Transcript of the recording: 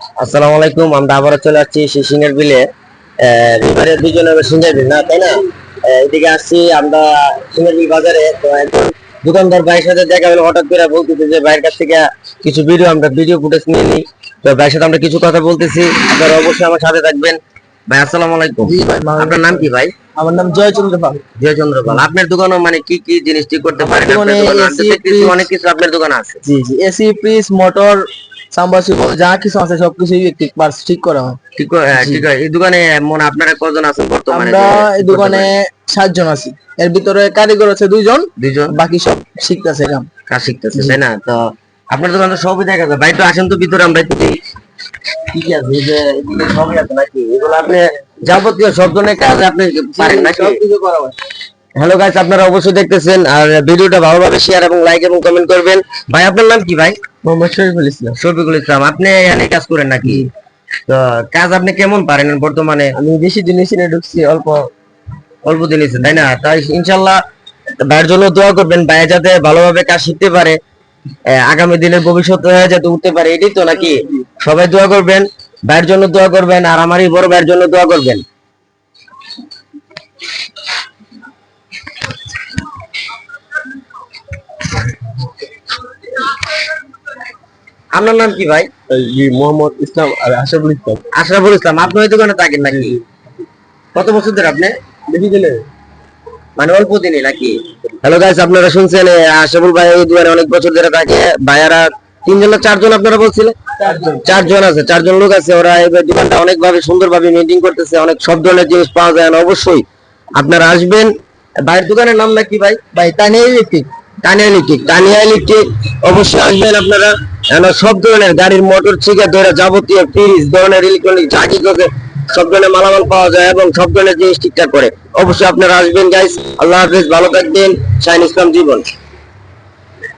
আসসালামু আলাইকুম আমরা আবারও চলে আসছি সিঙ্গের বিলে। রিভারে দুজনে সিঙ্গের বিল না তাই না? এদিকে আসছি আমরা সিঙ্গের বিল বাজারে। তো একজন দোকানদার ভাইয়ের সাথে দেখা হলো হঠাৎ করে বলতেছে যে ভাইয়ের কাছ থেকে কিছু ভিডিও আমরা ভিডিও ফুটেজ নিয়ে নিই। তো ভাইয়ের সাথে আমরা কিছু কথা বলতেছি আপনারা অবশ্যই আমার সাথে থাকবেন। ভাই আসসালামু আলাইকুম। আপনার নাম কি ভাই? আমার নাম জয়চন্দ্র পাল। জয়চন্দ্র পাল। আপনার দোকানে মানে কি কি জিনিস ঠিক করতে পারেন। অনেক কিছু আপনার দোকানে আছে। Ji ji AC fridge motor যা কিছু আছে ঠিক করা হয়। ঠিক ঠিক এই দোকানে মনে আপনারা কজন আছেন বর্তমানে? আমরা এই দোকানে সাতজন আছি। এর ভিতরে কারিগর আছে দুইজন দুইজন? বাকি সব শিখতেছে কাম। কাজ শিখতেছে তাই না? তো আপনার দোকানে তো সবই দেখা যায়। ভাই তো আসেন তো ভিতরে আমরা একটু দেখি। কি কি আছে? যে সবই আছে নাকি? এগুলো আপনি যাবতীয় সব ধরনের কাজ আপনি পারেন নাকি? সবকিছু করা হয়। হ্যালো গাইস আপনারা অবশ্যই দেখতেছেন আর ভিডিওটা ভালোভাবে শেয়ার এবং লাইক এবং কমেন্ট করবেন। ভাই আপনার নাম কি ভাই? মোহাম্মদ শরীফুল ইসলাম। শফিকুল ইসলাম আপনি এখানে কাজ করেন নাকি? তো কাজ আপনি কেমন পারেন বর্তমানে? আমি বেশি জিনিস নিয়ে ঢুকছি অল্প। অল্প দিন হয়েছে, তাই না? তাই ইনশাল্লাহ ভাইয়ের জন্য দোয়া করবেন ভাই যাতে ভালোভাবে কাজ শিখতে পারে আগামী দিনের ভবিষ্যৎ হয়ে যাতে উঠতে পারে এটাই তো নাকি? সবাই দোয়া করবেন ভাইয়ের জন্য দোয়া করবেন আর আমারই বড় ভাইয়ের জন্য দোয়া করবেন। আপনার নাম কি ভাই? মোহাম্মদ ইসলাম আর আশাফুল ইসলাম। আশরাফুল ইসলাম আপনি ওই দোকানে থাকেন নাকি? কত বছর ধরে আপনি? বেশি দিলে মানে অল্প দিনই নাকি? হ্যালো গাইস আপনারা শুনছেন আশরাফুল ভাই এই দোকানে অনেক বছর ধরে থাকে। ভাইয়ারা তিনজন না চারজন আপনারা বলছিলেন? চারজন। চারজন আছে চারজন লোক আছে। ওরা এই দোকানটা অনেক ভাবে সুন্দর ভাবে মেনটেন করতেছে অনেক সব ধরনের জিনিস পাওয়া যায় না অবশ্যই। আপনারা আসবেন। ভাইয়ের দোকানের নাম নাকি ভাই? ভাই Tania electric. Tania electric Tania electric অবশ্যই আসবেন আপনারা। সব ধরনের গাড়ির মোটর থেকে ধরে যাবতীয় ফ্রিজ ধরনের ইলেকট্রনিক যা আছে সব ধরনের মালামাল পাওয়া যায় এবং সব ধরনের জিনিস ঠিকঠাক করে। অবশ্যই আপনারা আসবেন গাইস আল্লাহ হাফিজ, ভালো থাকবেন। শাহিন ইসলাম জীবন।